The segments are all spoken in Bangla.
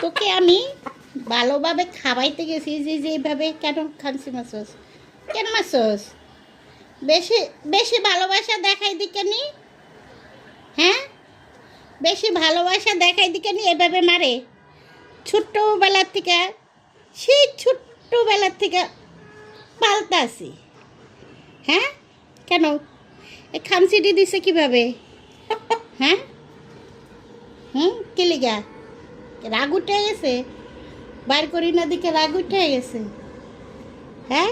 তোকে আমি ভালোভাবে খাওয়াইতে গেছি, যে যেভাবে কেন খানসি মাসস কেন মাসস বেশি বেশি ভালোবাসা দেখাই দিকে নি হ্যাঁ? বেশি ভালোবাসা দেখাই দিকে নি এভাবে মারে? ছোট্টবেলার থেকে, সেই ছোট্টবেলার থেকে পাল্টাছি হ্যাঁ? কেন? এই খামসিটি দিছে কীভাবে? হ্যাঁ? হুম? কি লিগা? রাগ উঠে গেছে? বার করি না দিকে রাগ উঠে গেছে। হ্যাঁ?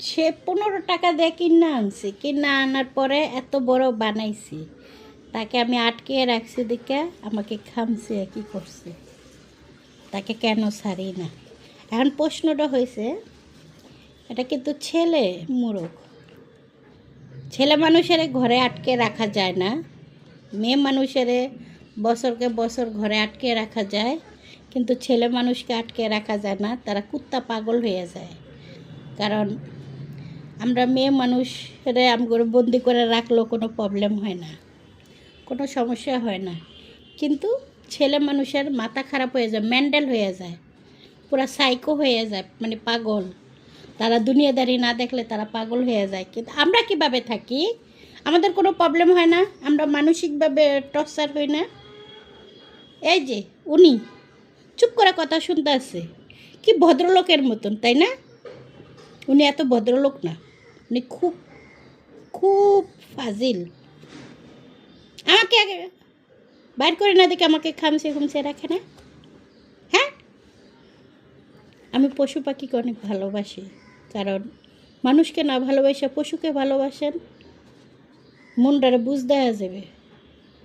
সে পনেরো টাকা দিয়ে কিনা আনছি। কিনা আনার পরে এত বড় বানাইছি। তাকে আমি আটকে রাখছি দিকে আমাকে খামছে, কি করছে? তাকে কেন ছাড়ি না? এখন প্রশ্নটা হয়েছে, এটা কিন্তু ছেলে মুরগ। ছেলে মানুষের ঘরে আটকে রাখা যায় না। মেয়ে মানুষের বছরকে বছর ঘরে আটকে রাখা যায়, কিন্তু ছেলে মানুষকে আটকে রাখা যায় না, তারা কুত্তা পাগল হয়ে যায়। কারণ আমরা মেয়ে মানুষের আমগুলো বন্দি করে রাখলেও কোনো প্রবলেম হয় না, কোনো সমস্যা হয় না। কিন্তু ছেলে মানুষের মাথা খারাপ হয়ে যায় মেন্টাল হয়ে যায়, পুরা সাইকো হয়ে যায় মানে পাগল। তারা দুনিয়াদারি না দেখলে তারা পাগল হয়ে যায়। কিন্তু আমরা কীভাবে থাকি? আমাদের কোনো প্রবলেম হয় না, আমরা মানসিকভাবে টর্চার হই না। এই যে, উনি চুপ করে কথা শুনতে আছে। কি ভদ্রলোকের মতন, তাই না? উনি এত ভদ্রলোক না, উনি খুব খুব ফাজিল। আমাকে বাইর করে না দেখে আমাকে খামছে খুমছে রাখে না। হ্যাঁ? আমি পশু পাখিকে অনেক ভালোবাসি, কারণ মানুষকে না ভালোবাসে, পশুকে ভালোবাসেন। মনটারে বুঝ দেওয়া যাবে।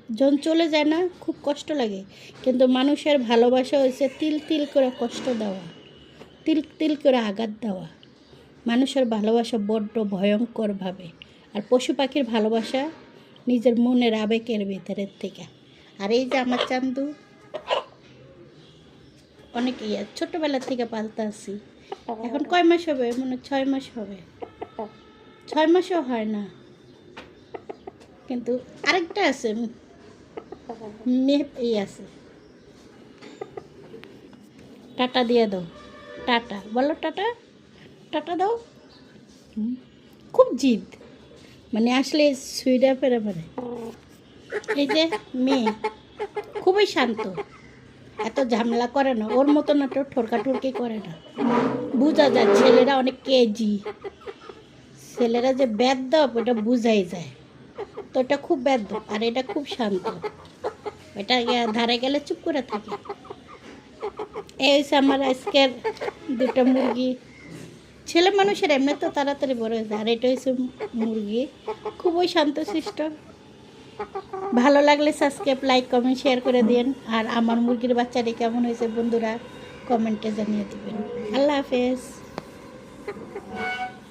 যখন চলে যায় না, খুব কষ্ট লাগে। কিন্তু মানুষের ভালোবাসা হয়েছে তিল তিল করে কষ্ট দেওয়া, তিল তিল করে আঘাত দেওয়া। মানুষের ভালোবাসা বড্ড ভয়ঙ্করভাবে। আর পশু পাখির ভালোবাসা নিজের মনের আবেগের ভিতরের থেকে। আর এই যে আমার চান্দু অনেক ইয়ে ছোটোবেলা থেকে পালতে আসি এখন কয় মাস হবে? মনে ছয় মাস হবে। ছয় মাসও হয় না। কিন্তু আরেকটা আছে। আছে। টাটা দিয়ে দাও। টাটা। বলো টাটা। টাটা দাও। খুব জিদ। মানে আসলে সুইডা ফেরে মানে এই যে মেয়ে, খুবই শান্ত। এত ঝামেলা করে না। ওর মতো না তো ঠোরকা টুরকি করে না। বোঝা যায় ছেলেরা অনেক কেজি ছেলেরা যে ব্যাধ ওটা বুঝাই যায়। তো এটা খুব ব্যাধ আর এটা খুব শান্ত। এটা ধারে গেলে চুপ করে থাকে। এই হচ্ছে আমার আজকের দুটো মুরগি। ছেলে মানুষের এমনি তো তাড়াতাড়ি বড় হয়ে যায়, আর এটা হচ্ছে মুরগি। খুবই শান্তশিষ্ট ভালো লাগলে সাবস্ক্রাইব লাইক কমেন্ট শেয়ার করে দিন আর আমার মুরগির বাচ্চাটি কেমন হয়েছে বন্ধুরা, কমেন্টে জানিয়ে দেবেন। আল্লাহ হাফেজ।